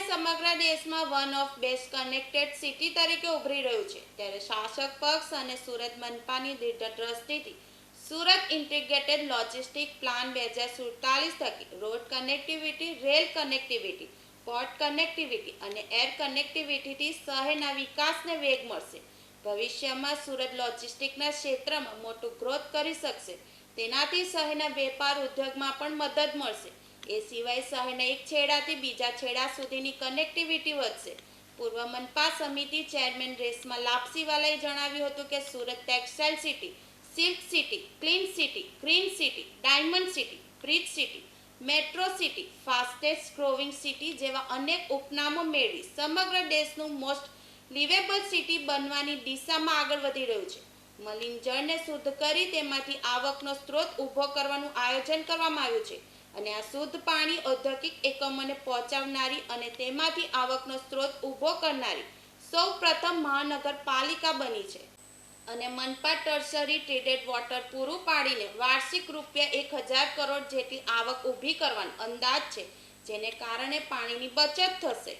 સમગ્ર દેશમાં one of best connected city તરીકે ઉભરી રહ્યું છે. ત્યારે શાસક પક્ષ અને સુરત મનપાની દીર્ઘ દ્રષ્ટિથી સુરત ઇન્ટિગ્રેટેડ લોજિસ્ટિક પ્લાન બે હજાર સુડતાલીસ થકી road connectivity rail connectivity port connectivity અને એર કનેક્ટિવિટીથી શહેરના વિકાસને વેગ મળશે. ભવિષ્યમાં સુરત લોજિસ્ટિકના ક્ષેત્રમાં મોટું ગ્રોથ કરી શકશે. તેનાથી શહેરના વેપાર ઉદ્યોગમાં પણ મદદ મળશે. એ સિવાય શહેરના એક છેડાથી બીજા છેડા સુધીની કનેક્ટિવિટી વધશે. પૂર્વ મનપા સમિતિ ચેરમેન રેશમા લાપસીવાલાએ જણાવ્યું હતું કે Surat textile city, silk city, clean city, green city, diamond city, bridge city, metro city, fastest growing city જેવા અનેક ઉપનામો મેળવી સમગ્ર દેશનું મોસ્ટ લિવેબલ સિટી બનવાની દિશામાં આગળ વધી રહ્યું છે. મલિન જળને શુદ્ધ કરી તેમાંથી આવકનો સ્ત્રોત ઊભો કરવાનું આયોજન કરવામાં આવ્યું છે. અને આ શુદ્ધ પાણી ઔદ્યોગિક એકમોને પહોંચાડનારી અને તેમાંથી આવકનો સ્ત્રોત ઊભો કરનારી સૌ પ્રથમ મહાનગરપાલિકા બની છે. અને મનપા ટર્સરી ટ્રીટેડ વોટર પૂરું પાડીને વાર્ષિક રૂપિયા એક હજાર કરોડ જેટલી આવક ઊભી કરવાનો અંદાજ છે, જેને કારણે પાણીની બચત થશે.